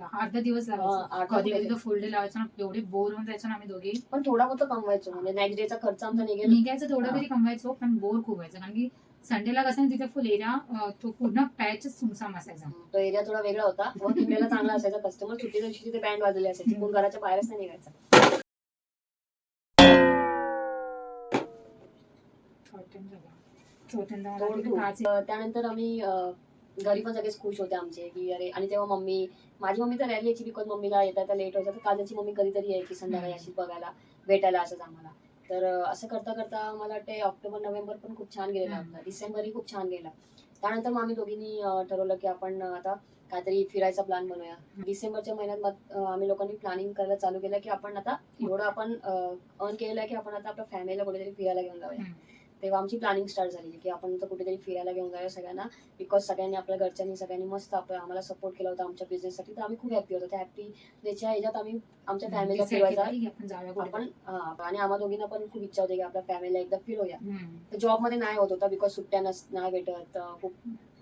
अर्धा दिवस हा, लावायचं. कधी दिवस. फुल डे लावायचं ना एवढे बोर होऊन जायचं ना आम्ही दोघे. पण थोडा बहुत कमवायचो म्हणजे नेक्स्ट डेचा खर्च आमचा निघेल. निघायचं थोडं हा. तरी कमवायचो पण बोर खूप व्हायचं. कारण की संडेला कसं ना तिथे फुल एरिया तो पूर्ण पॅच सुमसाम असायचा. तो एरिया थोडा वेगळा होता. चांगला असायचा. कस्टमर सुट्टी दिवशी तिथे बँड वाजवली असायची. कोण घराच्या बाहेरच नाही निघायचं. चौथ्यांदा मला दोन वाटलं two. पाच अं, त्यानंतर आम्ही अं, घरी पण सगळेच खुश होते आमचे की अरे आणि तेव्हा मम्मी माझी मम्मी तर रॅली यायची बिकॉज मम्मीला येता येता लेट व्हायचं. तर काजलची मम्मी कधीतरी यायची संध्याकाळी. अशी बघायला भेटायला असंच आम्हाला. तर असं करता करता मला वाटते ऑक्टोबर नोव्हेंबर पण खूप छान गेलेला. आपला डिसेंबरही खूप छान गेला. त्यानंतर मग आम्ही दोघींनी ठरवलं की आपण आता काहीतरी फिरायचा प्लॅन बनवूया. डिसेंबरच्या महिन्यात आम्ही लोकांनी प्लॅनिंग करायला चालू केलं की आपण आता एवढं आपण अर्न केलेलं आहे की आपण आता आपल्या फॅमिलीला कुठेतरी फिरायला घेऊन जाऊया. तेव्हा आमची प्लॅनिंग स्टार्ट झाली की आपण तर कुठेतरी फिरायला घेऊन जाऊया सगळ्यांना. बिकॉज सगळ्यांनी आपल्या घरच्यांनी सगळ्यांनी मस्त आम्हाला सपोर्ट केला होता आमच्या बिझनेससाठी तर आम्ही खूप हॅपी होतो. त्या हॅपी त्याच्या ह्याच्यात आम्ही आमच्या फॅमिलीला फिरवायचा आपण आणि आम्हा दोघींना पण खूप इच्छा होती की आपल्या फॅमिलीला एकदा फिरवूया जॉबमध्ये नाही होत होता बिकॉज सुट्ट्या नस नाही भेटत. खूप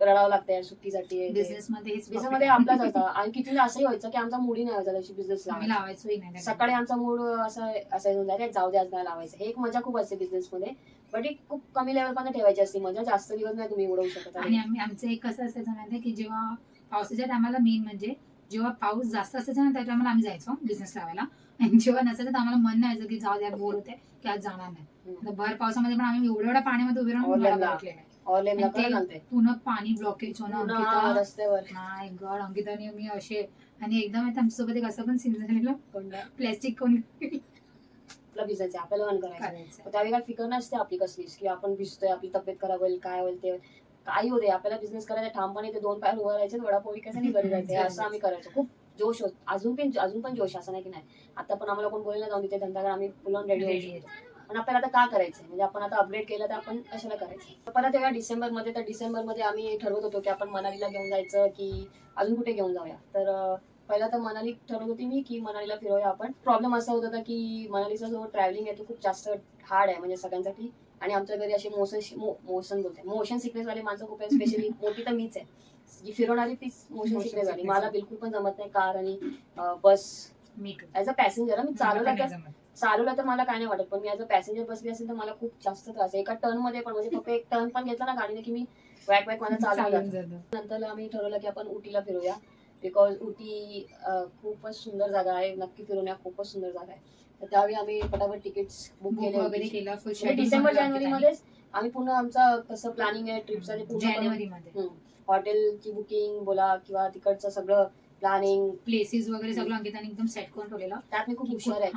रडावं लागतंय सुट्टीसाठी बिझनेस मध्ये हेच बिझनेस मध्ये आपलाच होता. आणि किती असंही व्हायचं की आमचा मूडही नाही व्हायचा तशी बिझनेस नाही सकाळी आमचा मूड असं असायचं अरे जाऊ दे आज नाही लावायचं. हे एक मजा खूप असते बिझनेस मध्ये बट एक खूप कमी लेवल पण ठेवायची असते मजा. जास्त दिवस नाही तुम्ही उडवू शकत आणि आम्ही आमचं एक कसं असायचं माहितीये की जेव्हा पावसाच्या टायमाला मेन म्हणजे जेव्हा पाऊस जास्त असायचा ना त्या टायमाला आम्ही जायचो बिझनेस लावायला. आणि जेव्हा नसायचं तर आम्हाला मन नाही की जाऊ द्या बोर होते की आज जाणार नाही. भर पावसामध्ये पण आम्ही एवढ्या एवढ्या पाण्यामध्ये उभे राहून आणि ते- पुन्हा पाणी ब्लॉकेज होणं अंकिता. रस्त्यावर. माय गॉड अंकिताने मी असे. आणि एकदम आता आमच्यासोबत एक असं पण सीन झालेलं? प्लॅस्टिक कोणी. आपला भिजायचं आपल्याला रन करायचं त्यावेळी काय फिकर नसते आपली कसलीच की आपण भिजतोय आपली तब्येत खराब होईल काय होईल ते. होईल. काही होते आपल्याला बिझनेस करायचा ठामपणे ते दोन पाय उभं राहायचे वडापोळी कसं नाही घरी जायचं. असं आम्ही करायचो. खूप जोश होत. अजून पण अजून पण जोश असं नाही की नाही. आता पण आम्हाला कोण बोलले जाऊन तिथे धंदा करा, आम्ही फुलून रेडी शकतो. पण आपल्याला आता का करायचं म्हणजे आपण आता अपडेट केलं तर आपण कशाला करायचं? परत तेव्हा डिसेंबरमध्ये तर डिसेंबरमध्ये आम्ही ठरवत होतो की आपण मनालीला घेऊन जायचं की अजून कुठे घेऊन जाऊया. तर पहिला तर मनाली ठरवत होती मी की मनालीला फिरूया आपण. प्रॉब्लेम असा होता की मनालीचा जो ट्रॅव्हलिंग आहे तो खूप जास्त हार्ड आहे म्हणजे सगळ्यांसाठी. आणि आमच्या घरी असे मोशन मोशन बोलते मोशन सिकनेस वाली माणसं खूप आहे स्पेशली मोठी तर मीच आहे. जी फिरवणारी तीच मोशन सिकनेस वाली मला. बिलकुल पण जमत नाही कार आणि बस. ऍज अ पॅसेंजर मी चालवला तर. चालवलं तर मला काय नाही वाटत पण मी ऍज अ पॅसेंजर बसली असेल तर मला खूप जास्त त्रास आहे. एका टर्नमध्ये पण म्हणजे फक्त एक टर्न पण घेतला ना गाडीने की मी वॅक वॅक मला चालू. नंतर आम्ही ठरवलं की आपण उटीला फिरूया बिकॉज उटी खूपच सुंदर जागा आहे. नक्की फिरवण्या खूपच सुंदर जागा आहे. तर त्यावेळी आम्ही फटाफट तिकीट्स बुक केले. वगैरे म्हणजे डिसेंबर जानेवारी मध्येच आम्ही पुन्हा आमचं कसं प्लॅनिंग आहे ट्रिपचं पूर्ण जानेवारी मध्ये. हॉटेलची बुकिंग बोला किंवा तिकडचं सगळं प्लॅनिंग प्लेसेस वगैरे सगळं अंकिताने एकदम सेट करून ठेवलेलं. त्यात मी खूप हुशार आहे.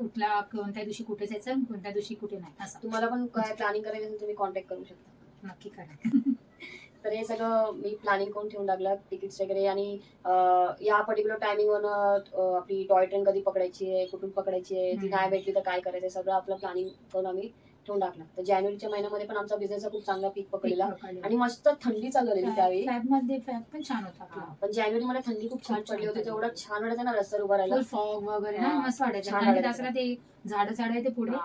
कुठला कोणत्या दिवशी कुठे जायचं आणि कोणत्या दिवशी कुठे नाही असं. तुम्हाला पण काय प्लॅनिंग करायचं असेल तुम्ही कॉन्टॅक्ट करू शकता. नक्की करा. तर हे सगळं मी प्लॅनिंग करून ठेवून टाकलं तिकीट्स वगैरे आणि या पर्टिक्युलर टायमिंगवर आपली टॉय ट्रेन कधी पकडायची आहे कुठून पकडायची आहे ती. नाही भेटली तर काय करायचं सगळं आपलं प्लॅनिंग करून आम्ही ठेवून टाकलं तर जानेवारीच्या महिन्यामध्ये पण आमचा बिझनेसचा खूप चांगला पीक पकडलेला. आणि मस्त थंडी चालू झालेली त्यावेळी. मध्ये फॅब पण छान होता पण जानेवारीमध्ये थंडी खूप छान पडली होती. तेवढं छान वाटायचं ना रस्त्यावर उभा राहायला. फुल फॉग वगैरे ना. मस्त वाटायचं. दसरा ते झाड झाड आहे ते पुढे.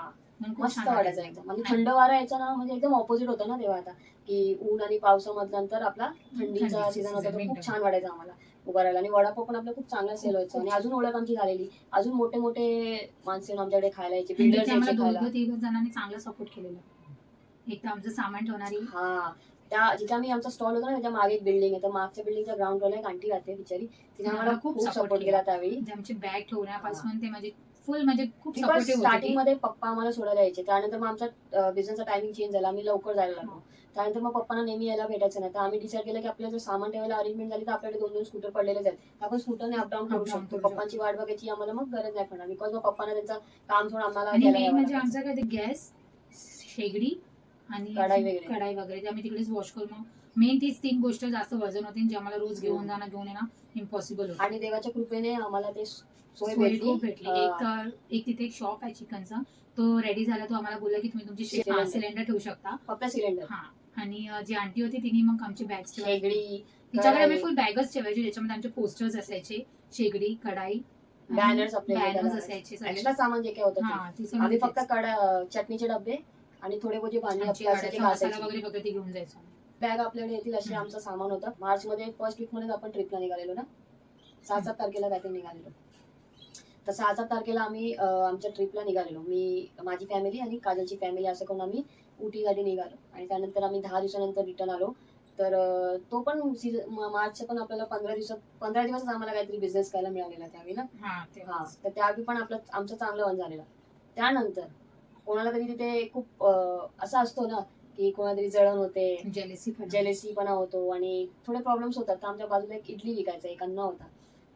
मस्त वाटायचं. एकदम. आणि थंड वारा यायचा ना म्हणजे एकदम ऑपोजिट होता ना तेव्हा आता. की ऊन आणि पावसामधल्यानंतर आपला थंडीचा सीझन होता खूप. छान वाटायचा आम्हाला. उभा राहायला आणि वडापाव पण आपला खूप चांगला सेल व्हायचा. आणि अजून ओळख आमची झालेली. अजून मोठे मोठे माणसे येऊन आमच्याकडे खायला यायचे. बिल्डर्स यायचे खायला. तिघ जणांनी चांगला सपोर्ट केलेला. एक तर आमचं सामान ठेवणारी. हा. त्या जिथे आम्ही आमचा स्टॉल होता ना त्याच्यामागे एक बिल्डिंग आहे. तर मागच्या बिल्डिंगच्या ग्राउंड वर एक आंटी राहते बिचारी. तिने आम्हाला खूप सपोर्ट केला त्यावेळी. म्हणजे आमची बॅग ठेवण्यापासून ते म्हणजे फुल म्हणजे खूप स्टार्टिंगमध्ये पप्पा आम्हाला सोडायला यायचे त्यानंतर मग आमचा बिझनेसचा टायमिंग चेंज झाला. आम्ही लवकर जायला लागलो. त्यानंतर मग पप्पांना नेहमी यायला भेटायचं नाही. तर आम्ही डिसाईड केलं की आपल्याला जर सामान ठेवायला अरेंजमेंट झाली तर आपल्याकडे दोन दोन स्कूटर पडलेले आहेत. आपण स्कूटरने अपडाऊन करू शकतो. पप्पांची वाट बघायची आम्हाला मग गरज नाही पडणार. बिकॉज मग पप्पांना त्यांचं काम थोडं आम्हाला म्हणजे. आमचं काय गॅस शेगडी आणि कढाई वगैरे. कढाई वगैरे आम्ही तिकडेच वॉश करून मेन तीच तीन गोष्ट जास्त वजन होती जे आम्हाला रोज घेऊन. जाणं घेऊन येणं इम्पॉसिबल होतं. आणि देवाच्या कृपेने आम्हाला ते सोय भेटली. खूप भेटली. अं, एक तर एक तिथे एक शॉप आहे चिकनचा. तो रेडी झाला तो आम्हाला बोलला की तुम्ही तुमची. सिलेंडर ठेवू शकता. फक्त सिलेंडर हा. आणि जी आंटी होती तिने मग आमची बॅग्स शेगडी तिच्याकडे आम्ही. फुल बॅगच ठेवायची ज्याच्यामध्ये आमचे पोस्टर्स असायचे. शेगडी कढाई बॅनर्स असायचे. एक्स्ट्रा सामान जे काय होतं. हा आम्ही फक्त चटणीचे डबे आणि थोडे बहुत जे भांडी आमची आपली असायची गाड्याचा मसाला घासायची वगैरे वगैरे ती घेऊन जायचो बॅग आपल्याकडे येतील असे. आमचं सामान होतं. मार्च मध्ये फर्स्ट वीकमध्ये आपण ट्रिपला निघालेलो ना? सहा सात तारखेला काहीतरी निघालेलो. तर सहा सात तारखेला आम्ही आमच्या ट्रिपला निघालेलो. मी माझी फॅमिली आणि काजलची फॅमिली असं करून आम्ही उटीसाठी निघालो. आणि त्यानंतर आम्ही दहा दिवसानंतर रिटर्न आलो. तर तो पण सीझन मार्चचा पण आपल्याला पंधरा दिवसात पंधरा दिवसच आम्हाला काहीतरी बिझनेस करायला मिळालेला त्यावेळी ना? हा तर त्यावेळी पण आपलं आमचं चांगलं वन झालेलं. त्यानंतर कोणाला तरी तिथे खूप असा असतो ना की कोणाला तरी जळण होते. जेलेसी जेलेसी पणा होतो आणि थोडे प्रॉब्लेम्स होतात. तर आमच्या बाजूला एक इडली विकायचा एक अन्न होता.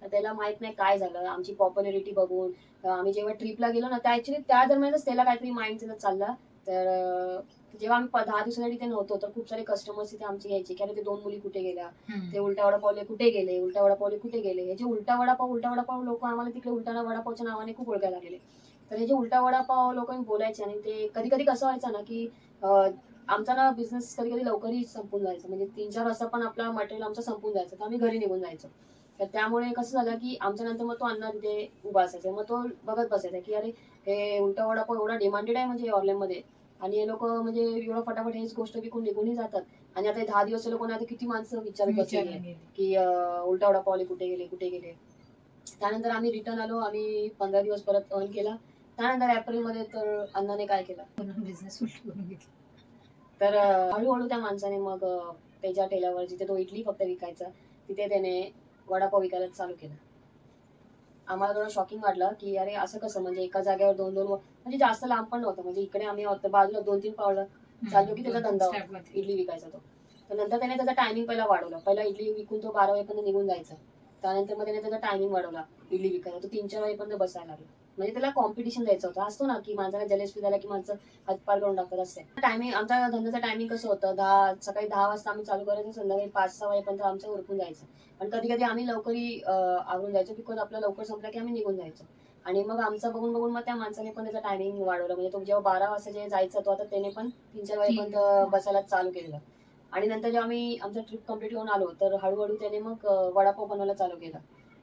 तर त्याला माहीत नाही काय झालं. आमची पॉप्युलरिटी बघून आम्ही जेव्हा ट्रिपला गेलो ना त्या ऍक्च्युली त्या दरम्यानच त्याला काहीतरी माइंड चालला. तर जेव्हा आम्ही दहा दिवसांसाठी तिथे नव्हतो तर खूप सारे कस्टमर्स तिथे आमचे यायचे. की अरे ते दोन मुली कुठे गेल्या? ते उलटा वडापावले कुठे गेले? उलटा वडापावले कुठे गेले? हे जे उलटा वडापाव उलटा वडापाव लोक आम्हाला तिकडे उलटा वडापावच्या नावाने खूप ओळखायला लागले. तर हे जे उलटा वडापाव लोक बोलायचे आणि ते कधी कधी कसं व्हायचं ना की आमचा ना बिझनेस कधी कधी लवकरही संपून जायचं. म्हणजे तीन चार वाजता पण आपला मटेरियल आमचं संपून जायचं. तर आम्ही घरी निघून जायचो. तर त्यामुळे कसं झालं की आमच्या नंतर मग तो अण्णा तिथे उभा असायचा. मग तो बघत बसायचा की अरे हे उलटा वडापाव एवढा डिमांडेड आहे म्हणजे ऑनलाईनमध्ये आणि हे लोक म्हणजे एवढं फटाफट हेच गोष्ट विकून निघूनही जातात. आणि आता दहा दिवस लोकांना आता किती माणसं विचारत बसलेली आहे की उलटा वडा पावले कुठे गेले कुठे गेले? त्यानंतर आम्ही रिटर्न आलो. आम्ही पंधरा दिवस परत अर्न केला. त्यानंतर एप्रिलमध्ये तर अण्णाने काय केलं? बिझनेस तर हळूहळू त्या माणसाने मग त्याच्या टेल्यावर जिथे तो इडली फक्त विकायचा तिथे त्याने वडापाव विकायला चालू केलं. आम्हाला थोडं शॉकिंग वाटलं की अरे असं कसं? म्हणजे एका जागेवर दोन दोन म्हणजे जास्त लांब पण नव्हतं. म्हणजे इकडे आम्ही बाजूला दोन तीन पावलं चाललो की त्याचा धंदा. इडली विकायचा तो. तर नंतर त्याने त्याचा टायमिंग पहिला वाढवला. पहिला इडली विकून तो बारा वाजेपर्यंत निघून जायचा. त्यानंतर मग त्याने त्याचा टायमिंग वाढवला इडली विकायचा तो तीन चार वाजेपर्यंत बसायला लागला. म्हणजे त्याला कॉम्पिटिशन द्यायचं होतं. असतो ना की माणसाला जलेस झाला की माणसं हातपार करून टाकत असते. टायमिंग आमच्या धंद्याचं टायमिंग कसं होतं? दहा सकाळी दहा वाजता आम्ही चालू करायचं संध्याकाळी पाच सहा वाजेपर्यंत आमचं उरकून जायचं. पण कधी कधी आम्ही लवकरही आवरून जायचो बिकॉज आपला लवकर संपला की आम्ही निघून जायचो. आणि मग आमचं बघून बघून मग त्या माणसाने पण त्याचा टायमिंग वाढवला. म्हणजे तो जेव्हा बारा वाजता जे जायचा तो आता त्याने पण तीन चार वाजेपर्यंत बसायला चालू केलेलं. आणि नंतर जेव्हा आम्ही आमचं ट्रिप कंप्लीट होऊन आलो तर हळूहळू त्याने मग वडापाव बनवायला चालू केला.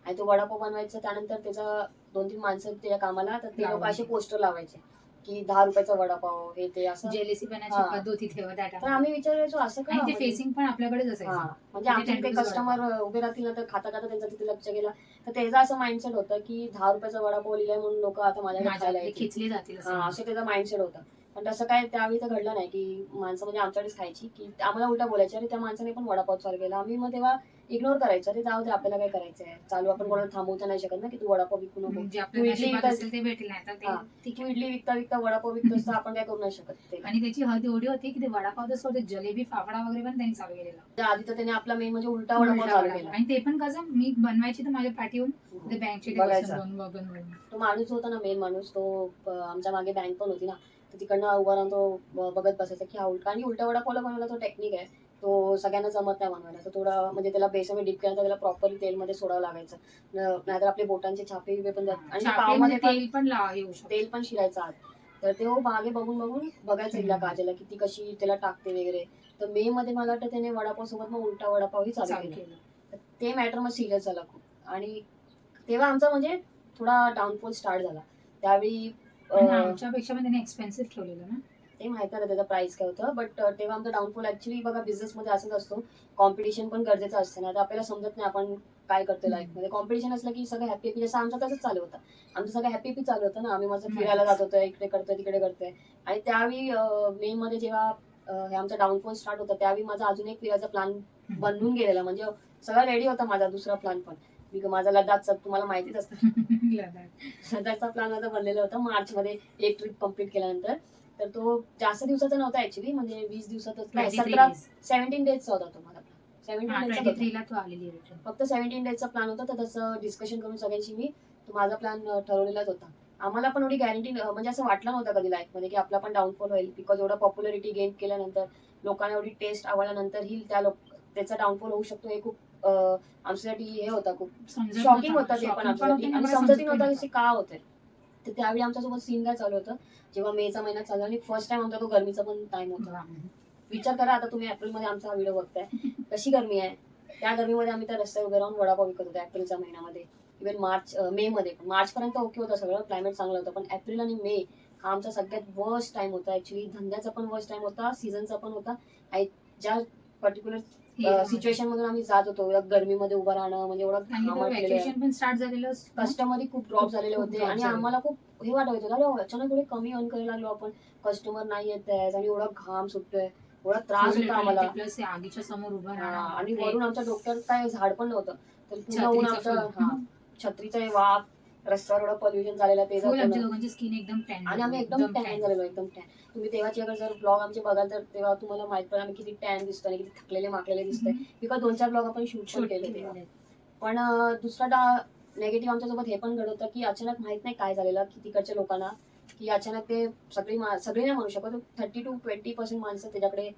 आणि तो वडापाव बनवायचा त्यानंतर त्याचा दोन तीन माणसं त्याच्या कामाला तर ते लोक. असे पोस्टर लावायचे की दहा रुपयाचा वडापाव हे ते असं. जेलेसी बनायची. पद्धत इथे होत्या त्या तर. आम्ही विचारायचो असं का आणि ते म्हणजे- फेसिंग पण आपल्याकडेच असायचं. म्हणजे आमचे ते tenders कस्टमर उभे राहतील ना तर खाता खाता त्यांचा तिथे लक्ष गेला. तर त्याचा असं माइंडसेट होतं की दहा रुपयाचा वडापाव लिहिलाय म्हणून लोक आता येतील. खेचले जातील असं. त्याचा माइंडसेट होता. पण तसं काय त्यावेळी तर घडलं नाही की माणसं म्हणजे आमच्याकडेच खायची की आम्हाला उलटा बोलायचे अरे त्या माणसाने पण वडापाव चालू केला. आम्ही मग तेव्हा इग्नोर करायचं अरे जाऊ दे आपल्याला काय करायचंय चालू आपण कोणाला थांबवता नाही शकत ना की तू वडापाव विकू नको. जे तू आपल्या इडली ते हा. इडली विकता विकता वडापाव विकतोस तर आपण काय करू नाही शकत ते. आणि त्याची हद एवढी होती की ते वडापाव तर सोडते जलेबी फाफडा वगैरे पण त्यांनी चालू केलेला. आधी तर त्याने आपला मेन म्हणजे उलटा वडापाव चालू. केला. आणि ते पण कसं मी बनवायची तर माझ्या पाठीहून ते बँकचे ते माणूस होता ना मेन माणूस तो आमच्या मागे बँक पण होती ना. तिकडनं उभा राहून तो बघत बसायचा की हा उलटा आणि उलटा वडापावला बनवायला तो टेक्निक आहे. तो सगळ्यांना जमत नाही बनवायला. तर थोडा म्हणजे त्याला बेसन डीप केल्यानंतर त्याला प्रॉपरली तेलमध्ये सोडावं लागायचं. नाहीतर आपले बोटांचे छापे बिपे पण जात आणि पावमध्ये तेल पण तेल पण शिरायचं आत. तर ते हो मागे बघून बघून बघायचं हम्म. काजला की ती कशी त्याला टाकते वगैरे. तर मे मध्ये मला वाटतं त्याने वडापाव सोबत मग उलटा वडापावही चालू चालू केला. ते मॅटर मग सिरियस झाला खूप. आणि तेव्हा आमचा म्हणजे थोडा डाऊनफॉल स्टार्ट झाला. त्यावेळी पण अं, आमच्यापेक्षा पण त्याने एक्सपेन्सिव्ह ठेवलेलं ना. ते माहीत नाही त्याचा प्राइस काय होतं बट तेव्हा आमचा डाऊनफॉल ऍक्च्युली बघा बिझनेस मध्ये असंच असतो. कॉम्पिटिशन पण गरजेचं असतं ना आता आपल्याला समजत नाही आपण काय करतो लाईफमध्ये. कॉम्पिटिशन असलं की सगळं हॅपी हॅपी जसं आमचं तसंच चालू होतं. आमचं सगळं हॅपी हॅपी चालू होतं ना. आम्ही माझं फिरायला जात होतो इकडे करतोय तिकडे करतोय. आणि त्यावेळी मे मध्ये जेव्हा हे आमचा डाऊनफॉल स्टार्ट होता त्यावेळी माझा अजून एक फिरायचा प्लॅन बनवून गेलेला. म्हणजे सगळा रेडी होता माझा दुसरा प्लॅन पण. मी माझा लडाखचा तुम्हाला माहितीच असतं. लडाख. लडाखचा प्लॅन आता बनलेला होता. मार्च मध्ये एक ट्रिप कंप्लीट केल्यानंतर. तर तो जास्त दिवसाचा नव्हता ऍक्च्युली म्हणजे वीस दिवसातच. नाही 23 सतरा. सेव्हन्टीन डेजचा होता तो माझा सेव्हन्टीन डेजचा 23 ला तो आलेली रिटर्न फक्त सेव्हन्टीन डेजचा प्लॅन होता. तर तसं डिस्कशन करून सगळ्यांशी मी तो माझा प्लॅन ठरवलेलाच होता. आम्हाला पण एवढी गॅरंटी म्हणजे असं वाटलं नव्हतं कधी लाईफमध्ये की आपला पण डाऊनफॉल होईल. बिकॉज एवढा पॉप्युलरिटी गेन केल्यानंतर लोकांना एवढी टेस्ट आवडल्यानंतर ही त्या लोक त्याचा डाऊनफॉल होऊ शकतो हे खूप आमच्यासाठी हे होता खूप शॉकिंग. होतं ते पण आमच्यासाठी. होतं आणि समजत नव्हतं. की का होतंय तर त्यावेळी आमच्यासोबत सीन काय चालू होतं? जेव्हा मेचा महिना चालू आणि फर्स्ट टाइम आमचा तो गरमीचा पण टाइम होता. विचार करा आता तुम्ही एप्रिलमध्ये आमचा हा व्हिडिओ बघताय. कशी गरमी आहे? त्या गरमीमध्ये आम्ही त्या रस्त्यावर उभे राहून वडापाव विकत होतो एप्रिलच्या महिन्यामध्ये. इव्हन मार्च मे मध्ये. पण मार्च पर्यंत ओके होतं सगळं. क्लायमेट चांगलं होतं. पण एप्रिल आणि मे हा आमचा सगळ्यात वर्स्ट टाइम होता. ऍक्च्युली धंद्याचा पण वर्स्ट टाइम होता. सीझनचा पण होता. आणि ज्या पर्टिक्युलर सिच्युएशन मधून आम्ही जात होतो गर्मीमध्ये उभं राहणं म्हणजे एवढं पण स्टार्ट झालेलं. कस्टमरही खूप ड्रॉप झालेले होते आणि. आम्हाला खूप हे वाटत होतं अरे अचानक एवढे कमी अर्न करायला लागलो आपण कस्टमर नाही येत आहे आणि एवढा घाम सुटतोय एवढा त्रास होता आम्हाला प्लस आगीच्या समोर उभं राहणं आणि. वरून आमच्या डोक्यावर काय झाड पण नव्हतं तर पूर्ण ऊन छत्रीचं आमचं फुल. छत्रीचं वाफ रस्त्यावर एवढं पोल्युशन झालेलं ते आमच्या. दोघांची स्किन एकदम टॅन आणि आम्ही एकदम टॅन झालेलो एकदम टॅन तुम्ही तेव्हाची अगर जर ब्लॉग आमचे बघाल तर तेव्हा तुम्हाला माहीत पण आम्ही किती टॅन दिसतो आणि किती थकलेले माकलेले दिसतोय. बिकॉज दोन चार ब्लॉग आपण शूट पण केले तेव्हा पण अं, दुसरा डा नेगेटिव्ह आमच्यासोबत हे पण घडत होतं की अचानक माहीत नाही काय झालेलं की तिकडच्या लोकांना की अचानक ते सगळी मा- सगळी नाही म्हणू शकत थर्टी टू ट्वेंटी पर्सेंट माणसं त्याच्याकडे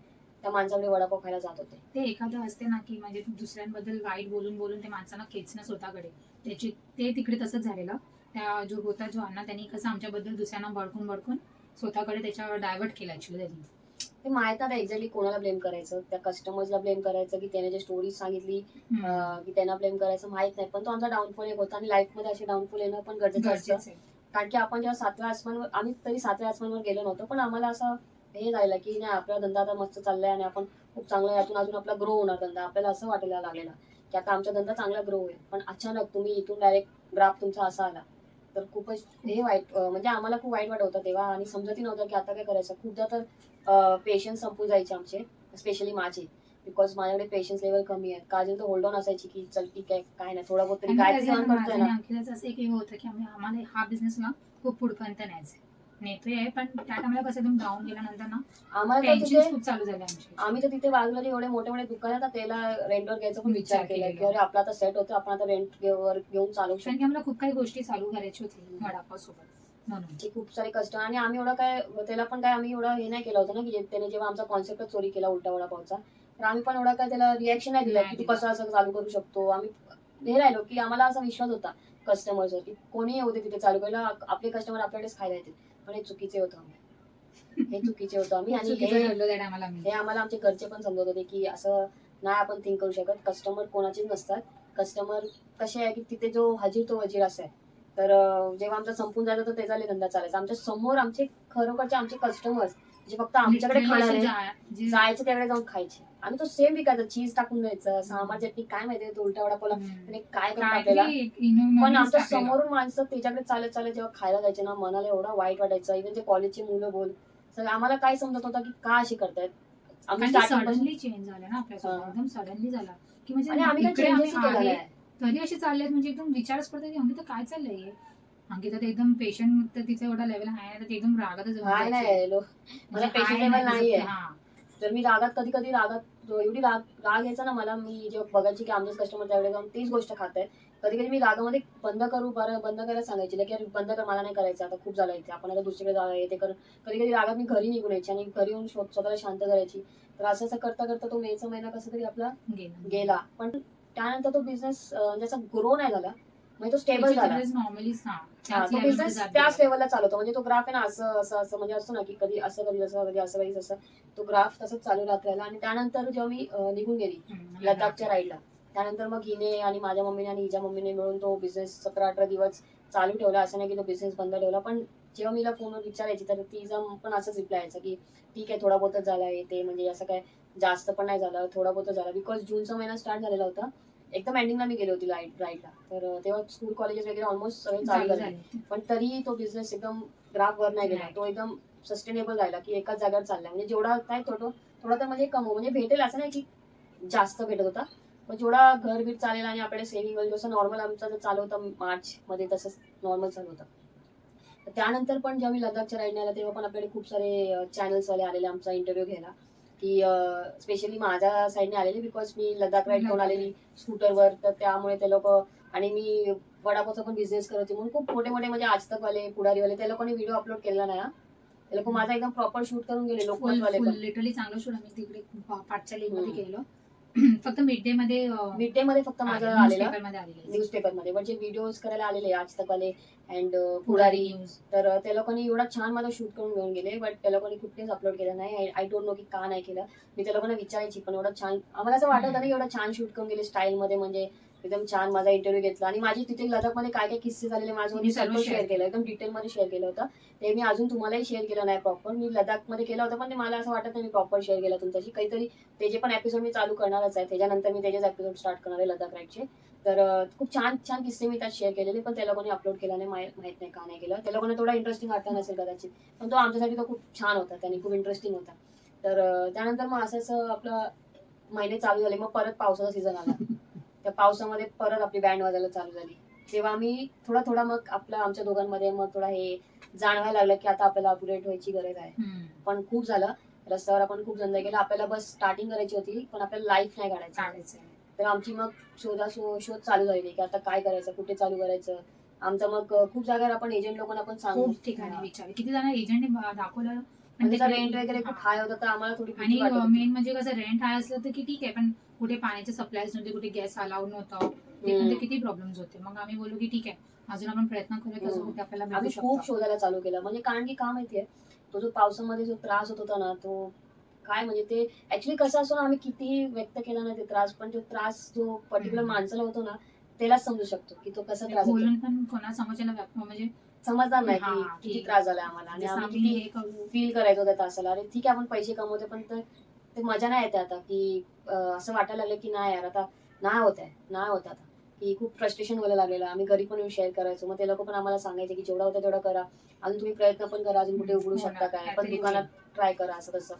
त्या माणसाकडे वडापाव खायला जात होते. ते एखादं असते ना की म्हणजे दुसऱ्यांबद्दल वाईट बोलून बोलून ते माणसांना खेचणं स्वतःकडे. त्याची ते तिकडे तसंच झालेलं. त्या जो होता जो अण्णा त्यांनी कसं आमच्याबद्दल दुसऱ्यांना बडकून बडकून स्वतःकडे त्याच्यावर डायव्हर्ट केलं ऍक्च्युली त्यांनी. ते माहीत नाही एक्झॅक्टली कोणाला ब्लेम करायचं. त्या कस्टमर्सला ब्लेम करायचं की त्याने जे स्टोरी सांगितली की त्यांना ब्लेम करायचं माहीत नाही. पण तो आमचा डाऊनफॉल एक होता आणि लाईफमध्ये असे डाऊनफॉल येणं पण गरजेचं असतं. कारण की आपण जेव्हा सातव्या आसमानवर आम्ही तरी सातव्या आसमानवर गेलो नव्हतो पण आम्हाला असं हे झालेलं की नाही आपला धंदा आता मस्त चाललाय आणि आपण खूप चांगला यातून अजून आपला ग्रो होणार धंदा. आपल्याला असं वाटायला लागलेलं. की आता आमचा धंदा चांगला ग्रो होईल. पण अचानक तुम्ही इथून डायरेक्ट ग्राफ तुमचा असा आला. तर खूपच हे वाईट म्हणजे आम्हाला खूप वाईट वाटत होतं तेव्हा. आणि समजतही नव्हतं की आता काय करायचं. खूपदा तर पेशन्स संपून जायचे आमचे स्पेशली माझे. बिकॉज माझ्याकडे पेशन्स लेवल कमी आहे काजल तर होल्ड ऑन असायची की चल ठीक आहे काय नाही. थोडा बहुत तरी काय ना, करतोय ना. असं एक हे होतं की आम्ही आम्हाला हा बिझनेसला खूप पुढपर्यंत न्यायचं नेतोय आहे पण त्या टाइमला कसं एकदम डाऊन गेल्यानंतर ना आम्हाला तर टेन्शन तिथे खूप चालू झाले आमचे. आम्ही तर तिथे जे एवढे मोठे मोठे दुकान आहेत त्याला रेंटवर घ्यायचा पण विचार विचार केला. की अरे आपला आता सेट होतो आपण आता रेंट वर घेऊन चालू कारण की आम्हाला खूप काही गोष्टी चालू करायची होती वडापाव सोबत म्हणून. खूप सारे कष्ट आणि आम्ही एवढं काय त्याला पण काय आम्ही एवढं हे नाही केलं होतं ना की जे- त्याने जेव्हा आमचा कॉन्सेप्टच चोरी केला उलटा वडापावचा तर आम्ही पण एवढा काय त्याला रिॲक्शन नाही दिलं की तू. कसं असं चालू करू शकतो? आम्ही हे राहिलो की आम्हाला असा विश्वास होता कस्टमरवर की कोणी येऊ दे तिथे चालू करायला आपले कस्टमर आपल्याकडेच खायला येतील. पण हे चुकीचे होतं आम्ही. हे चुकीचे होतं आम्ही आणि हे हे आम्हाला आमचे घरचे पण समजत होते की असं नाही आपण थिंक करू शकत. कस्टमर कोणाचेच नसतात. कस्टमर कसे आहे की तिथे जो हजीर तो वजीर असा आहे. तर अं, जेव्हा आमचा संपून जायचा तर त्याचा लय धंदा चालायचा. आमच्यासमोर आमचे खरोखरचे आमचे कस्टमर्स जे फक्त आमच्याकडे खाणारे जायचे त्याकडे जाऊन खायचे. आम्ही तो सेम विकायचा. चीज टाकून द्यायचं. सांबार चटणी काय माहिती तो उलटा वडापावला. त्याने काय पण आमच्या टाकलेलं. समोरून माणसं त्याच्याकडे चालत चालत जेव्हा खायला जायचे ना मनाला एवढा वाईट वाटायचं. इव्हन ते कॉलेजची मुलं बोल. सगळं आम्हाला काय समजत होतं की का अशी करतायत? आम्ही सडनली चेंज झाला ना आपल्यासोबत. एकदम सडनली झाला. की म्हणजे आणि आम्ही तरी असे चालले म्हणजे एकदम विचारच पडतो की अंकिता काय चाललंय? अंकिता तर एकदम पेशंट तिचा एवढा लेवल आहे ना ती एकदम रागातच लो- म्हणजे मला नाही नाहीये. तर मी रागात कधी कधी रागात एवढी राग राग यायचा ना मला मी जेव्हा बघायची की आमचेच कस्टमर त्यावेळेस जाऊन तीच गोष्ट खात आहेत कधी कधी मी रागामध्ये बंद करू बरं बंद करायला सांगायची की बंद कर मला नाही करायचं आता खूप झालं इथे आपण आता दुसरीकडे जाऊया ते कर. कधी कधी रागात मी घरी निघून यायची आणि घरी येऊन स्वतःला शांत करायची. तर असं असं करता करता तो मेचा महिना कसा तरी आपला गेला. गेला. पण त्यानंतर तो बिझनेस जसा ग्रो नाही झाला म्हणजे तो स्टेबल झाला. नॉर्मली तो बिझनेस त्याच लेवलला चालवतो. म्हणजे तो ग्राफ आहे ना असं असं असं म्हणजे असतो ना की कधी असं कधी असं कधी असं कधी असं तो ग्राफ तसंच चालू राहत राहिला. आणि त्यानंतर जेव्हा मी निघून गेली लडाखच्या राईडला त्यानंतर मग हिने आणि माझ्या मम्मीने आणि हिच्या मम्मीने मिळून तो बिझनेस सतरा अठरा दिवस चालू ठेवला. असं नाही की तो बिझनेस बंद ठेवला. पण जेव्हा मीला फोनवर विचारायची तर तिचा पण असंच रिप्लाय यायचा की ठीक आहे थोडा बहुतच झाला आहे ते म्हणजे असं काय जास्त पण नाही झालं थोडा बहुतच झाला. बिकॉज जूनचा महिना स्टार्ट झालेला होता. एकदम एंडिंगला मी गेली होती राईडला तर तेव्हा स्कूल कॉलेजेस वगैरे ऑलमोस्ट सगळे चालू झाले. पण तरीही तो बिझनेस एकदम ग्राफ वर नाही गेला. तो एकदम सस्टेनेबल राहिला की एकाच जागेवर चालला. म्हणजे जेवढा काय थोडं थोडा तर म्हणजे कमव. म्हणजे भेटेल असं नाही की जास्त भेटत होता. पण जेवढा घर बीट चालेल आणि आपल्याला सेव्हिंग वगैरे जसं नॉर्मल आमचं चालू होतं मार्च मध्ये तसंच नॉर्मल चालू होतं. तर त्यानंतर पण जेव्हा मी लडाखच्या राईडने आला तेव्हा पण आपल्याकडे खूप सारे चॅनल्स वाले आलेले आमचा इंटरव्ह्यू घ्यायला. की स्पेशली माझ्या साईडने आलेले बिकॉज मी लडाख राईड करून आलेली स्कूटरवर तर त्यामुळे ते लोक आणि मी वडापावचा पण बिझनेस करत होते म्हणून खूप मोठे मोठे म्हणजे आजतकवाले पुढारीवाले त्या लोकांनी व्हिडिओ अपलोड केला नाही. ते लोक माझा एकदम प्रॉपर शूट करून गेले लोकमतवाले पण. लिटरली चांगलं शूट आम्ही तिकडे पाठच्या लेकमध्ये हम्म. केलेलं फक्त मिड डे मध्ये मिड डे मध्ये फक्त माझं आलेलं न्यूजपेपरमध्ये पण जे व्हिडिओज करायला आलेले आजतकवाले अँड पुढारी न्यूज तर त्या लोकांनी एवढा छान माझा शूट करून घेऊन गेले बट त्या लोकांनी कुठेच अपलोड केलं नाही. आय डोंट नो की का नाही केलं. मी त्या लोकांना विचारायची पण एवढं छान आम्हाला असं वाटत होतं ना की एवढं छान शूट करून गेले स्टाईल मध्ये. म्हणजे एकदम छान माझा इंटरव्ह्यू घेतला. आणि माझी तिथे लडाखमध्ये काय काय किस्से झालेले माझं सर्व शेअर केलं. एकदम डिटेलमध्ये शेअर केलं होतं. ते मी अजून तुम्हालाही शेअर केलं नाही प्रॉपर मी लडाखमध्ये केलं होतं पण मला असं वाटत नाही मी प्रॉपर शेअर केलं तुमच्याशी. काहीतरी त्याचे पण एपिसोड मी चालू करणारच आहे त्याच्यानंतर मी त्याचेच एपिसोड स्टार्ट करणार आहे लडाख राईडचे तर खूप छान छान किस्से मी त्यात शेअर केलेले पण त्या लोकांनी अपलोड केला नाही माहि- माहीत नाही का नाही केलं. त्या लोकांना थोडा इंटरेस्टिंग वाटला नसेल कदाचित. पण तो आमच्यासाठी तो खूप छान होता त्यांनी खूप इंटरेस्टिंग होता. तर त्यानंतर मग असंच अं, आपलं महिने चालू झाले मग परत पावसाचा सीझन आला. त्या पावसामध्ये परत आपली बँड वाजायला चालू झाली. तेव्हा आम्ही थोडा थोडा मग आपल्या आमच्या दोघांमध्ये मग थोडा हे जाणवायला लागलं की आता आपल्याला अपग्रेड व्हायची गरज आहे. पण खूप झालं. रस्त्यावर आपण खूप धंदा केला. आपल्याला बस स्टार्टिंग करायची होती पण आपल्याला लाईफ नाही काढायची. तर आमची मग शोधा शोध चालू झाली की आता काय करायचं कुठे चालू करायचं? आमचं मग खूप जागेवर आपण एजंट लोकांना पण सांगू. ठिकाणी विचार किती जण एजंटने दाखवलं? म्हणजे ते- रेंट वगैरे खूप. हाय होता तर आम्हाला थोडी आणि. मेन म्हणजे कसं रेंट हाय असलं तर की ठीक आहे पण कुठे पाण्याचे सप्लायज नव्हते कुठे गॅस अलाउड नव्हतं ते पण ते. किती प्रॉब्लेम्स होते मग आम्ही बोललो की ठीक आहे अजून आपण प्रयत्न कसं हम्म. कुठे आपल्याला आम्ही खूप शकतो शोधायला चालू केलं म्हणजे कारण की का माहितीये तो जो पावसामध्ये जो त्रास होत होता ना तो काय म्हणजे ते ऍक्च्युली कसं असो ना आम्ही कितीही व्यक्त केला ना ते त्रास पण तो त्रास जो पर्टिक्युलर. माणसाला होतो ना त्यालाच समजू शकतो की तो कसा त्रास होतो बोलून पण कोणा समोरच्याला व्याप- म्हणजे समजणार नाही की किती त्रास झाला आम्हाला. आणि आम्ही किती हे करू. फील करायचो त्या त्रासाला अरे ठीक आहे आपण पैसे कमवतो पण ते ते मजा नाही येते आता की अं, असं वाटायला लागलं की नाही यार आता नाही होत आहे नाही होत आता. की खूप फ्रस्ट्रेशन व्हायला लागलेलं आम्ही घरी पण शेअर करायचो. मग ते लोक पण आम्हाला सांगायचे की जेवढा होता तेवढा करा. अजून तुम्ही प्रयत्न पण करा अजून कुठे उघडू हो शकता काय? पण काहीतरी दुकानात ट्राय करा असं तसं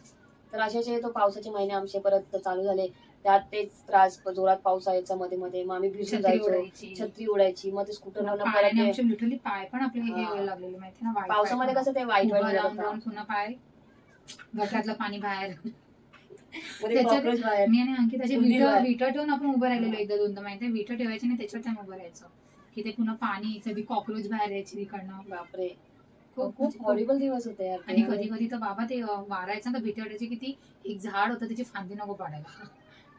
तर अशाचे तो पावसाचे महिने आमचे परत चालू झाले. त्यात तेच त्रास जोरात पाऊस यायचा मध्ये मध्ये. मग आम्ही भिजून छत्री जायचो. उडायची छत्री उडायची मग ते स्कूटर लिटरली पाय पण आपले हे. व्हायला लागलेले माहिती ना? पावसामध्ये कसं ते वाईट पुन्हा पाय. गटातलं पाणी बाहेर. मी आणि असे उंदीर विट ठेवून आपण उभं राहिलेलो एकदा दोनदा माहिती विट ठेवायचे नाही त्याच्यावर त्यानं उभं राहायचं. की ते पुन्हा पाणी कधी कॉक्रोच बाहेर यायची तिकडनं. बापरे. खूप हॉरिबल दिवस होते. आणि कधी कधी तर बाबा ते वारायचं तर भीती वाटायची की ती एक झाड होतं त्याची फांदी नको पाडायला.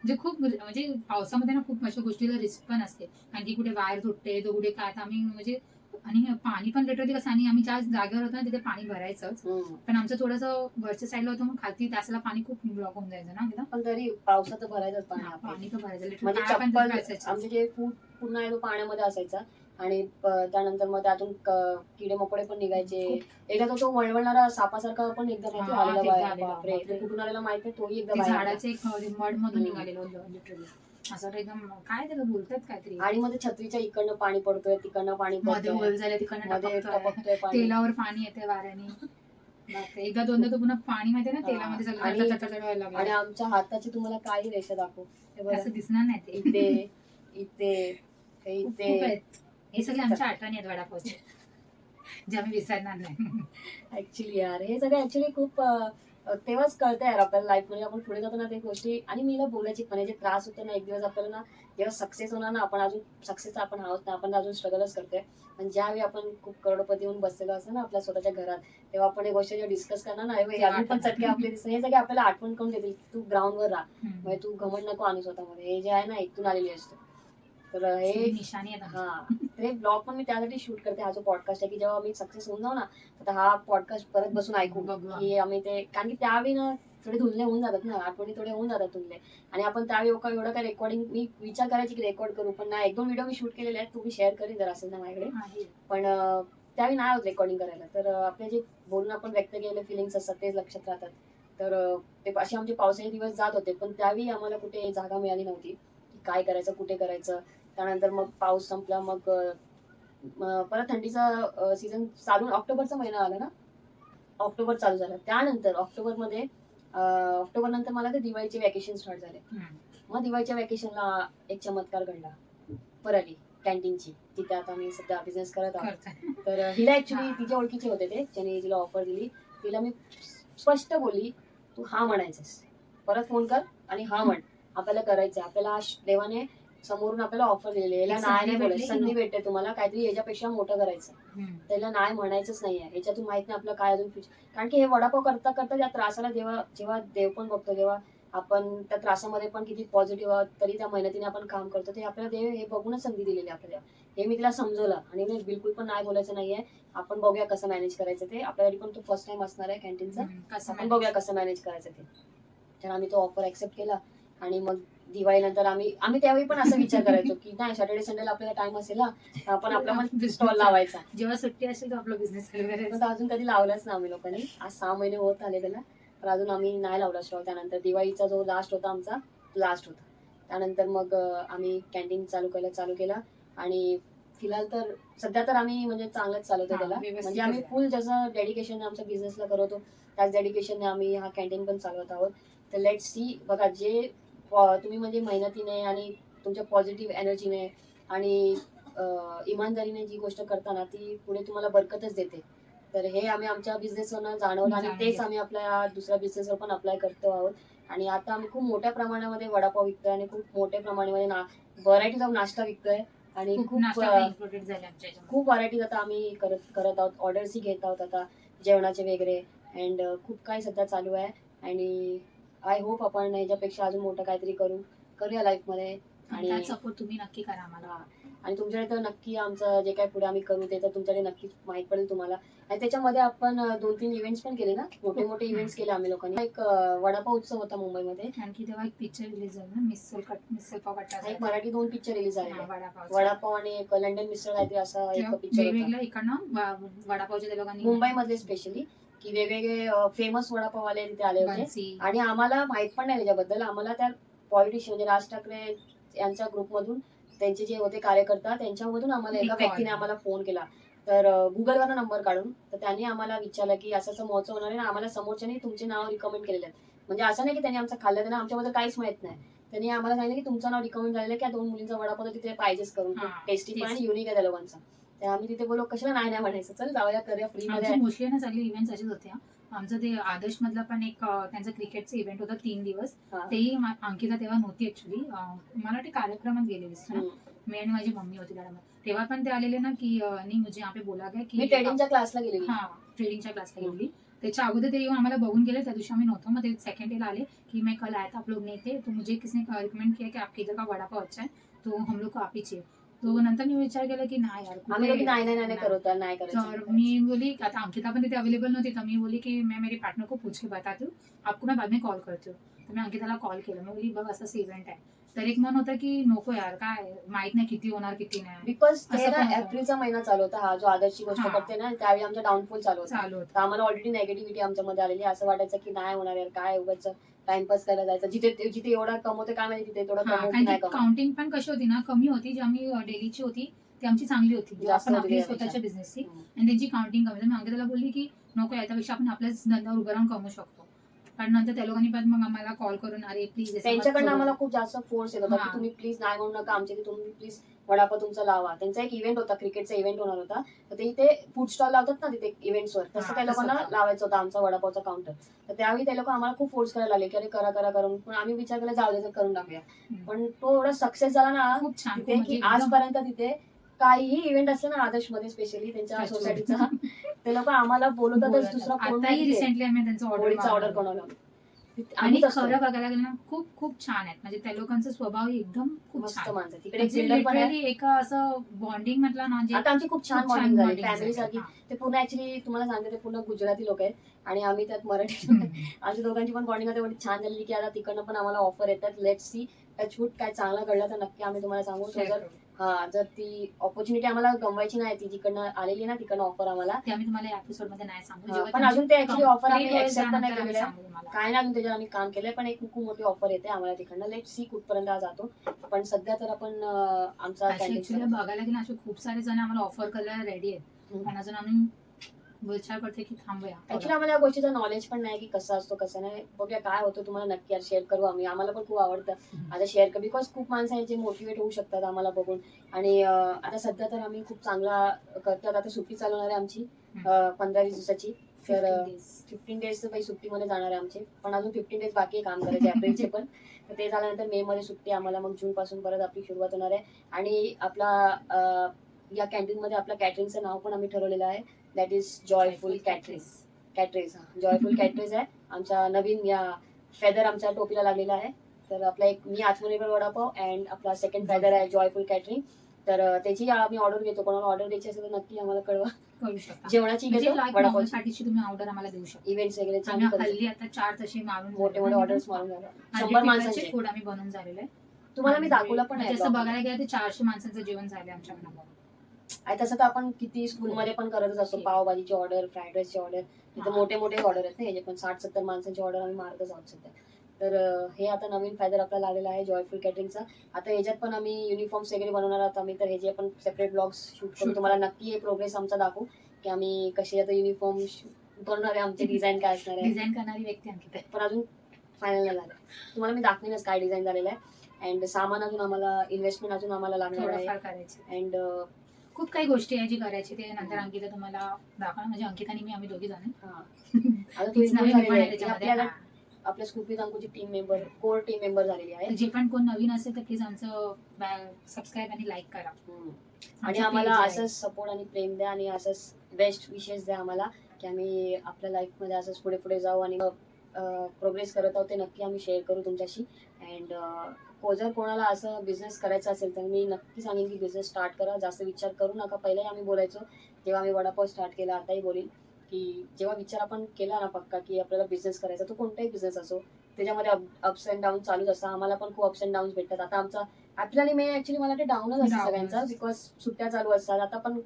म्हणजे खूप म्हणजे पावसामध्ये ना खूप अशा गोष्टीला रिस्क पण असते कारण की कुठे वायर तुटते तो कुठे काय आम्ही म्हणजे आणि पाणी पण लिटरली कसं आणि आम्ही ज्या जागेवर होतो ना तिथे पाणी भरायचंच हम्म. पण आमचं थोडंसं वरच्या साईडला होतं मग खालती त्यासला पाणी खूप ब्लॉक होऊन जायचं ना एकदम पण तरी पावसात भरायचंच पाणी हा. पाणी तर भरायचं म्हणजे तिथे असायचे. आमचे जे तो पाण्यामध्ये असायचा आणि त्यानंतर मग त्यातून किडे मकोडे पण निघायचे. एकदा तो तो वळवळणारा सापासारखा पण एकदा माहिती कुठून आलेला माहीत तोही एकदा. झाडाचे मड मधून. निघालेलं लिटरली असं एकदम काय त्याला बोलतात काहीतरी. आणि ते छत्रीच्या इकडनं पाणी पडतोय तिकडनं पाणी मध्ये पडतोय. तिकडनं मध्ये तेलावर पाणी येते वाऱ्याने. एकदा दोनदा तो पुन्हा पाणी माहितीये ना. तेलामध्ये आणि- आमच्या हाताची तुम्हाला काही रेषा दाखव. असं दिसणार नाही ते. इथे इथे इथे. हे सगळे आमच्या आठवणी आहेत वडापावचे. जे आम्ही विसरणार नाही. ऍक्च्युली यार हे सगळं ऍक्च्युली खूप तेव्हाच कळतं यार आपल्याला लाईफमध्ये. आपण पुढे जातो ना ते गोष्टी आणि मी ना बोलायची पण जे त्रास होतो ना एक दिवस आपल्याला ना जेव्हा सक्सेस होणार ना आपण अजून सक्सेस आपण आहोत ना आपण अजून स्ट्रगलच करतोय. आणि ज्यावेळी आपण खूप करोडपती होऊन बसलेलो असतो ना आपल्या स्वतःच्या घरात तेव्हा आपण हे गोष्ट जेव्हा डिस्कस करणार ना अजून पण चटके आपले दिसतात. हे सगळे आपल्याला आठवण करून देतील. तू ग्राउंडवर राहा. हम्म. म्हणजे तू घमंड नको आणू स्वतःमध्ये. हे जे आहे ना इथून आलेली असतो. तर हे निशाणी. हा. तर हे ब्लॉग पण मी त्यासाठी शूट करते. हा जो पॉडकास्ट आहे की जेव्हा मी सक्सेस होऊन जाऊ ना तर हा पॉडकास्ट परत बसून ऐकू. बघू. की आम्ही ते कारण की त्यावेळी ना थोडे धुलले होऊन जातात ना आठवणी थोडे होऊन जातात धुलले आणि आपण त्यावेळी एवढं एवढं काय रेकॉर्डिंग मी विचार करायची की रेकॉर्ड करू पण नाही एक दोन व्हिडिओ मी शूट केलेले आहेत तुम्ही शेअर करीन जर असेल ना माझ्याकडे. पण त्यावेळी नाही होत रेकॉर्डिंग करायला. तर आपले जे बोलून आपण व्यक्त केलेले फिलिंग्स असतात तेच लक्षात राहतात. तर ते असे आमचे पावसाळे दिवस जात होते पण त्यावेळी आम्हाला कुठे जागा मिळाली नव्हती. की काय करायचं कुठे करायचं. त्यानंतर मग पाऊस संपला मग परत थंडीचा सीझन चालू ऑक्टोबरचा महिना आला ना? ऑक्टोबर चालू झाला. त्यानंतर ऑक्टोबरमध्ये ऑक्टोबर नंतर मला ते दिवाळीचे वॅकेशन स्टार्ट झाले. मग दिवाळीच्या वॅकेशनला एक चमत्कार घडला. परली कॅन्टीनची तिथे आता मी सध्या बिझनेस करत आहोत. तर हिला ऍक्च्युली. तिच्या ओळखीचे होते ते ज्याने तिला ऑफर दिली. तिला मी स्पष्ट बोलली तू हा म्हणायचंस. परत फोन कर आणि हा म्हण. आपल्याला करायचंय. आपल्याला देवाने समोरून आपल्याला ऑफर दिलेली आहे. याला नाही नाही बोलायचं संधी? भेटते तुम्हाला. काहीतरी याच्यापेक्षा मोठं करायचं. त्याला नाही म्हणायचंच नाहीये याच्यातून माहीत नाही आपलं काय अजून future. कारण की हे वडापाव करता करता त्या त्रासाला जेव्हा जेव्हा देव पण बघतो जेव्हा आपण त्या त्रासामध्ये पण किती पॉझिटिव्ह आहोत तरी त्या मेहनतीने आपण काम करतो. ते आपल्याला देव हे बघूनच संधी दिलेली आहे आपल्याला. हे मी तिला समजवलं. आणि मी बिलकुल पण नाही बोलायचं नाहीये. आपण बघूया कसं मॅनेज करायचं ते. आपल्यासाठी पण तो फर्स्ट टाइम असणार आहे कॅन्टीनचा आपण? बघूया कसं मॅनेज करायचं ते. तर आम्ही तो ऑफर ऍक्सेप्ट केला. आणि मग दिवाळीनंतर आम्ही आम्ही त्यावेळी पण असा विचार करायचो की नाही सॅटर्डे संडेला आपल्याला टाइम असेल ना आपण आपला पण स्टॉल लावायचा. जेव्हा सुट्टी असेल तर आपला बिझनेस अजून कधी लावलाच ना आम्ही लोकांनी. आज सहा महिने होत आले त्याला पण अजून आम्ही नाही लावला स्टॉल त्यानंतर दिवाळीचा जो लास्ट होता आमचा लास्ट होता. त्यानंतर मग आम्ही कॅन्टीन चालू केलं चालू केला. आणि फिलहाल तर सध्या तर आम्ही म्हणजे चांगलंच चालवतो त्याला. म्हणजे आम्ही. फुल जसं डेडिकेशन आमच्या बिझनेसला करतो त्याच डेडिकेशनने आम्ही हा कॅन्टीन पण चालवत आहोत. तर लेट सी बघा जे तुम्ही म्हणजे मेहनतीने आणि तुमच्या पॉझिटिव्ह एनर्जीने आणि इमानदारीने जी गोष्ट करताना ती पुढे तुम्हाला बरकतच देते. तर हे आम्ही आमच्या बिझनेसवरनं जाणवलं आणि तेच. आम्ही आपल्या दुसऱ्या बिझनेसवर पण अप्लाय करतो आहोत. आणि आता आम्ही खूप मोठ्या प्रमाणामध्ये वडापाव विकतोय आणि खूप मोठ्या प्रमाणामध्ये ना व्हरायटीज ऑफ नाश्ता विकतोय. आणि खूप. खूप व्हरायटीज आता आम्ही करत करत आहोत. ऑर्डर्सही घेत आहोत आता जेवणाचे वगैरे. अँड खूप काही सध्या चालू आहे. आणि आय होप आपण ह्याच्यापेक्षा अजून मोठं काहीतरी करू करूया लाईफमध्ये आणि सपोर्ट तुम्ही नक्की करा आम्हाला. आणि तुमच्याकडे तर नक्की आमचं जे काय पुढे आम्ही करू ते तर तुमच्याकडे नक्कीच माहीत पडेल तुम्हाला. आणि त्याच्यामध्ये आपण दोन तीन इव्हेंट्स पण केले ना? मोठे मोठे इव्हेंट्स केले आम्ही लोकांनी. एक वडापाव उत्सव होता मुंबईमध्ये. आणखी तेव्हा एक पिक्चर रिलीज झाला मिसल कट मिसल पाव एक मराठी दोन पिक्चर रिलीज झाले. वडापाव आणि एक लंडन मिसळ काहीतरी असा एक पिक्चर इकडनं वडापावच्या मुंबईमधले स्पेशली की वेगवेगळे फेमस वडापाववाले तिथे आले होते. आणि आम्हाला माहीत पण नाही त्याच्याबद्दल. आम्हाला त्या पॉलिटिशियन म्हणजे राज ठाकरे यांच्या ग्रुपमधून त्यांचे जे होते कार्यकर्ता त्यांच्यामधून आम्हाला एका. व्यक्तीने आम्हाला फोन केला. तर गुगलवर नंबर काढून तर त्यांनी आम्हाला विचारलं की असं असं महोत्सव होणार आहे आम्हाला समोरच्याने तुमचे नाव रिकमेंड केलेले आहेत म्हणजे असं नाही की त्यांनी आमचं खाल्लं त्यांना आमच्याबद्दल काहीच माहीत नाही. त्यांनी आम्हाला सांगितलं की तुमचं नाव रिकमेंड झालेलं की दोन मुलींचा वडापाव तिथे पाहिजेच करून. टेस्टी. आणि युनिक आहे त्या लोकांचा. तर आम्ही तिथे बोलो कशाला नाही नाही म्हणायचं? चल जाऊया करूया फ्री मध्ये. मोस्टली ना सगळे इव्हेंट्स असेच होते. आमचं ते आदर्श मधला पण एक त्यांचं क्रिकेटचं इव्हेंट होतं तीन दिवस. तेही अंकिता तेव्हा नव्हती ऍक्च्युली मला वाटते कार्यक्रमात गेलेली. मी आणि माझी मम्मी होती त्याच्यामध्ये तेव्हा पण ते आलेले ना की नाही मुझे यहाँ पे बोला गया की ट्रेडिंगच्या क्लासला गेलेली. हा ट्रेडिंगच्या क्लासला गेली त्याच्या अगोदर ते येऊन आम्हाला बघून गेले. त्या दिवशी आम्ही नव्हतो. मग ते सेकंड डेला आले कि मैं कल आया था आप लोग नहीं थे तो मुझे किसने रिकमेंड किया कि आपके इधर का वड़ा पाव अच्छा है? तो हम लोग को आप ही चाहिए. तो नंतर मी विचार केला की नाही यार कुठे- आम्ही लोक नाही नाही नाही. करत नाही तर करायचं मी बोली आता अंकिता पण तिथे अवेलेबल नव्हती तर मी बोली की मैं मेरे पार्टनर को पूछ के बताती हूँ आपको मैं बाद में कॉल करती हूँ. तर मी अंकिताला कॉल केला. मी बोली बघ असं इव्हेंट आहे. तर एक मन होतं की नको यार काय माहीत नाही किती होणार किती नाही बिकॉज असं पण होतं. एप्रिलचा महिना चालू होता हा जो आदर्शची गोष्ट हा. करते ना त्यावेळी आमचा डाऊनफॉल चालू होता चालू होतं तर आम्हाला ऑलरेडी नेगेटिव्हिटी आमच्यामध्ये आलेली आहे. असं वाटायचं की नाही होणार यार काय उगाच टाइमपास करायला जायचं जिथे जिथे एवढा कमवते काय माहिती तिथे तेवढा हा, कमवत कारण नाही की कमवत काउंटिंग पण कशी होती ना कमी होती जी आम्ही डेलीची होती ती आमची चांगली होती जास्त आपण होती आपली त्यापेक्षा. स्वतःच्या बिझनेसची हम्म. आणि त्यांची काउंटिंग कमी होती मी अंकिताला बोलली की नको याच्यापेक्षा आपण आपल्याच धंद्यावर उभं राहून कमवू शकतो कारण नंतर त्या लोकांनी पण मग आम्हाला कॉल करून अरे प्लीज त्यांच्याकडनं आम्हाला खूप जास्त फोर्स येत होता. की तुम्ही प्लीज नाही म्हणू नका आमच्या तुम्ही प्लीज वडापाव तुमचा लावा. त्यांचा एक इव्हेंट होता क्रिकेटचा इव्हेंट होणार होता. तर ते इथे फूड स्टॉल लावतात ना तिथे इव्हेंट्सवर तसं त्या लोकांना. लावायचं होतं आमचा वडापावचा काउंटर तर त्यावेळी ते लोक आम्हाला खूप फोर्स करायला लागले की अरे करा करा करून पण आम्ही विचार केला जाऊ दे तर करून टाकूया. पण तो एवढा सक्सेस झाला ना खूप छान खूप तिथे म्हणजे की एकदम- आजपर्यंत तिथे काहीही इव्हेंट असलं ना आदर्शमध्ये स्पेशली त्यांच्या. सोसायटीचा ते लोक आम्हाला बोलवतातच दुसरा. कोण आताही. रिसेंटली आम्ही त्यांचं होळीचा ऑर्डर ऑर्डर कोणाला आणि. खरं बघायला गेलं ना खूप खूप छान आहेत म्हणजे त्या लोकांचा स्वभाव एकदम खूप मस्त छान माणसं तिकडे म्हणजे चिल्लर पण आहे literally एका असं बॉन्डिंग म्हटलं ना जे आता आमची खूप छान खूप बॉन्डिंग झाली bonding फॅमिली झाली. सारखी हा. ते पूर्ण ऍक्च्युली तुम्हाला सांगते ते पूर्ण गुजराती लोक आहेत आणि आम्ही त्यात मराठी लोक. आमच्या दोघांची पण बॉन्डिंग एवढी छान झालेली की आता तिकडनं पण आम्हाला ऑफर येतात लेट सी टचवूड काय चांगला घडला तर नक्की आम्ही तुम्हाला सांगू तो Share जर करू. हा जर ती ऑपॉर्च्युनिटी आम्हाला गमवायची नाही ती जिकडनं आलेली ना तिकडनं ऑफर आम्हाला ते आम्ही तुम्हाला एपिसोडमध्ये नाही सांगू जेव्हा पण अजून ते actually offer आम्ही complete accept पण नाही झाल्यानंतर आम्ही केलेलं आहे. सांगू तुम्हाला. काय नाही अजून त्याच्यावर आम्ही काम केलंय पण एक खूप मोठी ऑफर येते आम्हाला तिकडनं लेट सी कुठपर्यंत आज जातो पण सध्या तर आपण अं, आमचा असे actually बघायला गेलं असे खूप सारे जण आम्हाला ऑफर करायला रेडी आहेत हम्म. पण अजून आम्ही विचार करते की थांबूया. ऍक्च्युली आम्हाला या गोष्टीचं नॉलेज पण नाही की कसं असतो कसं नाही. बघूया काय होतं तुम्हाला नक्की शेअर करू आम्ही. आम्हाला पण खूप आवडतं. आता शेअर कर बिकॉज खूप माणसं आहेत जे मोटिवेट होऊ शकतात आम्हाला बघून. आणि आता सध्या तर आम्ही खूप चांगला करतात. आता सुट्टी चालवणार आहे आमची पंधरा वीस दिवसाची. तर 15 days. फिफ्टीन डेज काही सुट्टीमध्ये जाणार आहे आमचे. पण अजून फिफ्टीन डेज बाकी काम करायचे एप्रिलचे पण. तर ते झाल्यानंतर मे मध्ये सुट्टी आम्हाला मग जून पासून परत आपली सुरुवात होणार आहे. आणि आपला या कॅन्टीन मध्ये आपल्या कॅटरिंगचं नाव पण आम्ही ठरवलेलं आहे. दॅट इज जॉयफुल कॅटरेज हा. जॉयफुल कॅटरेज आहे. आमच्या नवीन या फेदर आमच्या टोपीला लागलेला आहे. तर आपला एक मी आत्मनिर्भर वडापाव अँड आपला सेकंड फेदर आहे जॉयफुल कॅटरिंग तर त्याची आम्ही ऑर्डर घेतो. कोणाला ऑर्डर द्यायची असेल तर नक्की आम्हाला कळवा. जेवणाची म्हणजे घेतो पार्टीची तुम्ही ऑर्डर आम्हाला देऊ शकता. इव्हेंट्स वगैरे हल्ली आता चार तसे मारून मोठे मोठे ऑर्डर्स मारून झाले शंभर माणसांचे. फूड आम्ही बनवून झालेलं आहे. तुम्हाला मी दाखवलं पण म्हणजे आहे बघायला गेलं तर चारशे माणसांचं जेवण झालं आमच्याकडनं आणि तसं तर आपण किती स्कूलमध्ये पण करतच असतो. हो. पावभाजीची ऑर्डर फ्राईड राईसची ऑर्डर हा. मोठे मोठे ऑर्डर आहेत ना ह्याचे पण साठ सत्तर माणसांची ऑर्डर आम्ही मारतच आहोत सध्या. तर हे आता नवीन फायदा आपल्याला आलेला आहे जॉयफुल कॅटरिंगचा आता ह्याच्यात पण आम्ही युनिफॉर्म्स वगैरे बनवणार आहोत. आम्ही तर ह्याचे पण सेपरेट ब्लॉग्स शूट करून तुम्हाला नक्की हे प्रोग्रेस आमचा दाखवू की आम्ही कसे आता युनिफॉर्म बनवणार आहे आमचे डिझाईन काय असणार आहे. डिझाईन करणारी व्यक्ती आहे पण अजून फायनल झालं. तुम्हाला मी दाखवेनच काय डिझाईन झालेलं आहे. अँड सामान अजून आम्हाला इन्व्हेस्टमेंट अजून आम्हाला लागणार आहे. अँड खूप काही गोष्टी आहे जी करायची ते नंतर अंकिता तुम्हाला दाखवणार म्हणजे अंकिता आणि मी आम्ही दोघी जण आता तू तीच include नवीन झालेली पण आहे आहे. त्याच्यामध्ये आपल्याला हा. आपल्या स्कूपी अंकुची team member core team member झालेली आहे तर जे पण कोण नवीन असेल तर प्लीज आमचं सबस्क्राईब आणि लाईक करा हम्म. आणि आमचं आम्हाला page आहे. असंच सपोर्ट आणि प्रेम द्या आणि असंच बेस्ट विशेष द्या आम्हाला की आम्ही आपल्या लाईफमध्ये असंच पुढे पुढे जाऊ आणि प्रोग्रेस करत आहोत ते नक्की आम्ही शेअर करू तुमच्याशी अँड जर कोणाला असं बिझनेस करायचा असेल तर मी नक्की सांगेन की बिझनेस स्टार्ट करा. जास्त विचार करू नका. पहिलेही आम्ही बोलायचो जेव्हा आम्ही वडापाव स्टार्ट केला. आताही बोलीन की जेव्हा विचार आपण केला ना पक्का की आपल्याला बिझनेस करायचा तो कोणताही बिझनेस असो त्याच्यामध्ये अप्स अँड डाऊन चालूच असतात. आम्हाला पण खूप अप्स अँड डाऊन भेटतात. आता आमचा एप्रिल आणि मे ऍक्च्युली मला ते डाऊनच असतं सगळ्यांचा. बिकॉज सुट्ट्या चालू असतात. आता पण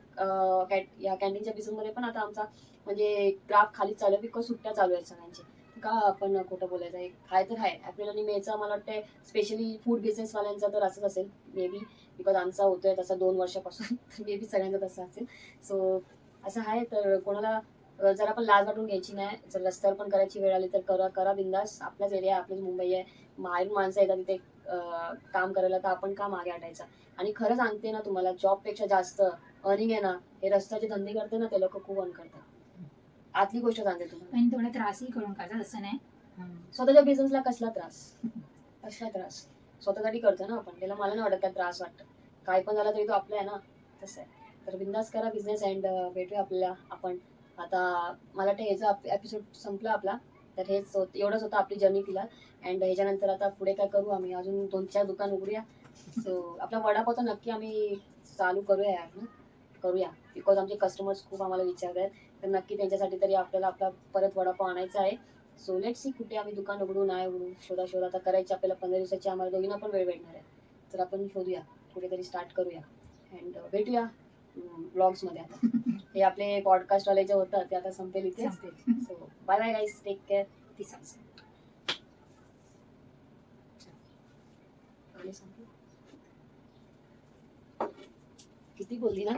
या कॅन्टीनच्या बिझनेस मध्ये पण आता आमचा म्हणजे ग्राफ खाली चालू आहे बिकॉज सुट्ट्या चालू आहेत सगळ्यांची. का आपण खोटं बोलायचं? आहे हाय तर आहे एप्रिल आणि मेचा मला वाटतं स्पेशली फूड बिझनेस वाल्यांचा तर असंच असेल. मे बी बिकॉज आमचा होतोय तसा दोन वर्षापासून. मे बी सगळ्यांचा तसा असेल. सो असं आहे. तर कोणाला जर आपण लाज वाटून घ्यायची नाही जर रस्त्यावर पण करायची वेळ आली तर करा करा बिंदास. आपलाच एरिया आपलीच मुंबई आहे. बाहेरून माणसं येतात तिथे काम करायला तर आपण का मागे हटायचं? आणि खरं सांगते ना तुम्हाला जॉबपेक्षा जास्त अर्निंग आहे ना हे रस्त्याचे धंदे करते ना ते लोक खूप अर्न करतात. आतली गोष्ट सांगते तुम्हाला. पण थोडा त्रासही करून करतात असं नाही. स्वतःच्या बिझनेसला कसला त्रास? कसला त्रास? स्वतःसाठी करतो ना आपण त्याला मला नाही वाटत काय त्रास वाटतं. काय पण झालं तरी तो आपला आहे ना तसं आहे. तर बिंदास करा बिझनेस अँड भेटूया आपल्याला आपण. आता मला वाटतं ह्याचा एपिसोड संपला आपला तर हेच एवढंच होतं आपली जर्नी फिलहाल अँड ह्याच्यानंतर आता पुढे काय करू आम्ही? अजून दोन चार दुकान उघडूया. सो आपला वडापाव तर नक्की आम्ही चालू करूया यार ना करूया. बिकॉज आमचे कस्टमर्स खूप आम्हाला विचारत आहेत तर नक्की त्यांच्यासाठी तरी आपल्याला आपला परत वडापाव आणायचा आहे. सो लेट सी कुठे आम्ही दुकान उघडू नाही उघडू शोधा शोधा आता करायची आपल्याला पंधरा दिवसाची आम्हाला दोघींना पण वेळ भेटणार आहे. तर आपण शोधूया कुठेतरी स्टार्ट करूया. अँड भेटूया ब्लॉग्समध्ये आता. हे आपले पॉडकास्ट वाले जे होतं ते आता संपेल इथे. So bye bye guys take care दिसायचं. किती बोलली ना?